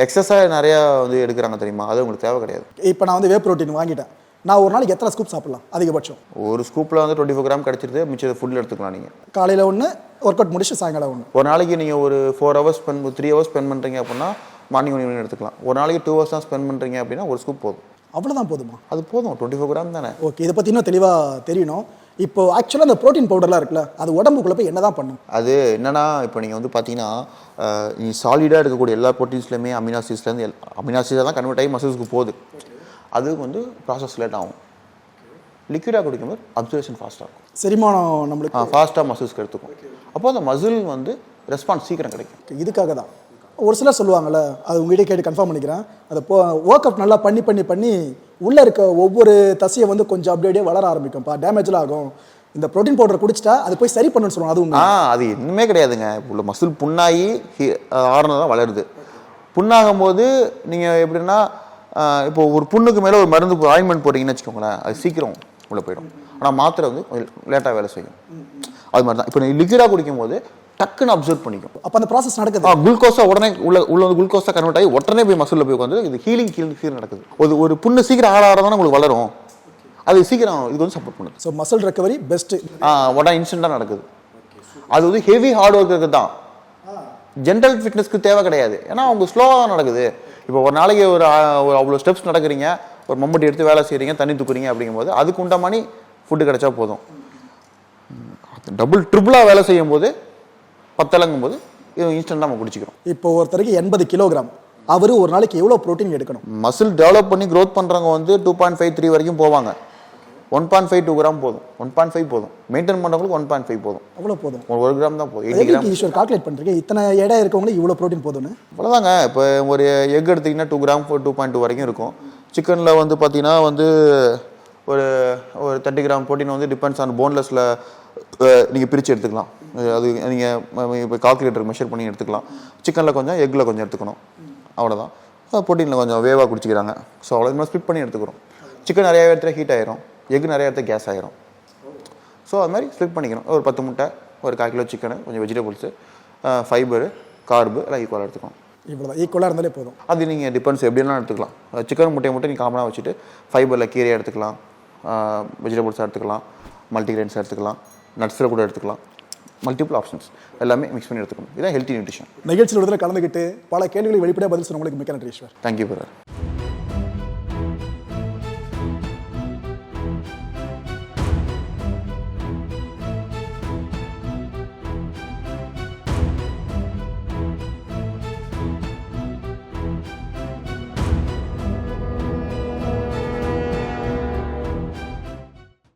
எக்ஸசைஸ் நிறையா வந்து எடுக்கிறாங்க தெரியுமா? அது உங்களுக்கு தேவை கிடையாது. இப்போ நான் வந்து வே ப்ரோட்டீன் வாங்கிட்டேன். நான் ஒரு நாளைக்கு எத்தனை ஸ்கூப் சாப்பிடலாம்? அதிகபட்சம். ஒரு ஸ்கூப்பில் வந்து டுவெண்ட்டி ஃபோர் கிராம் கிடச்சிருது மிச்சம் ஃபுட்டில் எடுத்துக்கலாம் நீங்கள் காலையில் ஒன்று ஒர்க் அவுட் முடிச்சு சாயங்காலம் ஒன்று ஒரு நாளைக்கு நீங்கள் ஒரு four hours spend three hours spend பண்ணுறீங்க அப்படின்னா மார்னிங் ஈவினிங் எடுத்துக்கலாம். ஒரு நாளைக்கு டூ ஹவர்ஸ் தான் ஸ்பெண்ட் பண்ணுறீங்க அப்படின்னா ஒரு ஸ்கூப் போதும். அவ்வளோதான் போதுமா? அது போதும். டுவெண்ட்டி ஃபோர் கிராம் தானே. ஓகே இதை பற்றி இன்னும் தெளிவாக தெரியணும். இப்போ ஆக்சுவலாக அந்த ப்ரோட்டீன் பவுடர்லாம் இருக்குல்ல அது உடம்புக்குள்ள போய் என்ன தான் பண்ணும்? அது என்னன்னா இப்போ நீங்கள் வந்து பார்த்தீங்கன்னா நீ சாலிடாக இருக்கக்கூடிய எல்லா ப்ரோட்டீன்ஸ்லையுமே அமினாசிஸ்லேருந்து அமினாசிஸாக தான் கன்வெர்ட் ஆகி மசில்ஸ்க்கு போகுது. அது வந்து ப்ராசஸ் லேட் ஆகும். லிக்விடாக குடிக்கும்போது அப்சர்வேஷன் ஃபாஸ்ட்டாக இருக்கும் செரிமானம் நம்மளுக்கு ஃபாஸ்ட்டாக மசில்ஸ்க்கு எடுத்துக்கும். அப்போ அந்த மசில் வந்து ரெஸ்பான்ஸ் சீக்கிரம் கிடைக்கும். இதுக்காக தான் ஒரு சிலர் சொல்லுவாங்கல்ல அது உங்ககிட்ட கேட்டு கன்ஃபார்ம் பண்ணிக்கிறேன். அதை போ ஒர்க் நல்லா பண்ணி பண்ணி பண்ணி உள்ளே இருக்க ஒவ்வொரு தசையை வந்து கொஞ்சம் அப்படியே அப்படியே வளர ஆரம்பிக்கும்ப்பா டேமேஜ்லாம் ஆகும். இந்த ப்ரோட்டீன் பவுடர் குடிச்சிட்டா அது போய் சரி பண்ணுன்னு சொல்லுவாங்க அது அது இன்னுமே கிடையாதுங்க. உள்ள மசில் புண்ணாகி ஆறுனது தான் வளருது. புண்ணாகும் போது நீங்கள் எப்படின்னா ஆஹ், இப்போ ஒரு புண்ணுக்கு மேலே ஒரு மருந்து ஆயின்மெண்ட் போட்டிங்கன்னு வச்சுக்கோங்களேன் அது சீக்கிரம் உள்ளே போயிடும். ஆனால் மாத்திரை வந்து லேட்டாக வேலை செய்யும். அது மாதிரி தான். இப்போ நீ லிக்விடாக குடிக்கும் போது டக்குன்னு அப்சர்வ் பண்ணிக்கும். அப்போ அந்த ப்ராசஸ் நடக்குது. ஆ குளுக்கோஸா உடனே உள்ள உள்ள வந்து குளுக்கோஸா கன்வெர்ட் ஆகி உடனே போய் மசிலில் போய் உட்காந்து இது ஹீலிங் ஹீலிங் சீக்கிரம் நடக்குது. ஒரு ஒரு புண்ணு சீக்கிரம் ஆட ஆட தானே உங்களுக்கு வளரும். அது சீக்கிரம் இது வந்து சப்போர்ட் பண்ணுது. ஸோ மசில் ரெக்கவரி பெஸ்ட்டு ஆ உடனே இன்ஸ்டண்ட்டாக நடக்குது. அது வந்து ஹெவி ஹார்ட் ஒர்க்கு தான். ஜென்ரல் ஃபிட்னஸ்க்கு தேவை கிடையாது. ஏன்னா அவங்க ஸ்லோவாக தான் நடக்குது. இப்போ ஒரு நாளைக்கு ஒரு அவ்வளோ ஸ்டெப்ஸ் நடக்கிறீங்க ஒரு மம்பட்டி எடுத்து வேலை செய்கிறீங்க தண்ணி தூக்குறீங்க அப்படிங்கும்போது அதுக்கு உண்ட மாதிரி ஃபுட்டு கிடைச்சா போதும். டபுள் ட்ரிபிளாக வேலை செய்யும் போது பத்தலங்கும் போது இது இன்ஸ்டண்ட்டாக நம்ம குடிச்சிக்கிறோம். இப்போ ஒருத்தருக்கு எண்பது கிலோகிராம் அவர் ஒரு நாளைக்கு எவ்வளோ ப்ரோட்டீன் எடுக்கணும்? மசில் டெவலப் பண்ணி க்ரோத் பண்ணுறவங்க வந்து டூ பாயிண்ட் ஃபைவ் த்ரீ வரைக்கும் போவாங்க. One point five two gram போதும். ஒன் பாயிண்ட் ஃபைவ் போதும். மெயின்டைன் பண்ணுறவங்களுக்கு ஒன் பாயிண்ட் ஃபைவ் போதும். அவ்வளோ போதும். ஒரு கிராம் தான் போதும். எயிட்டி கிராம் ஈஸ்வர் கால்குலேட் பண்ணுறீங்க இத்தனை எடை இருக்கவங்களுக்கு இவ்வளோ ப்ரோட்டீன் போதும்னு? அவ்வளோதாங்க இப்போ ஒரு எக் எடுத்திங்கன்னா two gram two point two வரைக்கும் இருக்கும். சிக்கனில் வந்து பார்த்தீங்கன்னா வந்து ஒரு ஒரு தேர்ட்டி கிராம் ப்ரோட்டீன் வந்து டிபெண்ட்ஸ் ஆன் போன்லெஸில் நீங்கள் பிரித்து எடுத்துக்கலாம். அது நீங்கள் இப்போ கால்குலேட்டர் மெஷர் பண்ணி எடுத்துக்கலாம். சிக்கனில் கொஞ்சம் எக்கில் கொஞ்சம் எடுத்துக்கணும். அவ்வளோதான் ப்ரோட்டீனில் கொஞ்சம் வேவாக குடிச்சிக்கிறாங்க. ஸோ அவ்வளோ ஸ்பிட் பண்ணி எடுத்துக்கிறோம். சிக்கன் நிறைய இடத்துல ஹீட் ஆயிரும். எக் நிறைய இடத்துல கேஸ் ஆயிரும். ஸோ அது மாதிரி ஸ்ப்ளிட் பண்ணிக்கணும். ஒரு பத்து முட்டை ஒரு கால் கிலோ சிக்கனு கொஞ்சம் வெஜிடபிள்ஸு ஃபைபரு கார்பு எல்லாம் ஈக்குவலாக எடுத்துக்கணும். இவ்வளோ ஈக்குவலாக இருந்தாலே போதும். அது நீங்கள் டிபெண்ட்ஸ் எப்படிலாம் எடுத்துக்கலாம். சிக்கன் முட்டையை மட்டும் நீங்கள் காமனாக வச்சுட்டு ஃபைபரில் கீரையை எடுத்துக்கலாம். வெஜிடபிள்ஸாக எடுத்துக்கலாம். மல்டிகிரெயின்ஸ் எடுத்துக்கலாம். நட்ஸில் கூட எடுத்துக்கலாம். மல்டிபிள் ஆப்ஷன்ஸ் எல்லாமே மிக்ஸ் பண்ணி எடுத்துக்கணும். இதுதான் ஹெல்த்தி நியூட்ரிஷன் நிகழ்ச்சியில் கலந்துக்கிட்டு பல கேள்விகளை வெளிப்படையாக பதில் சொன்னவங்களுக்கு மிக்க நன்றி ஈஸ்வர். Thank you brother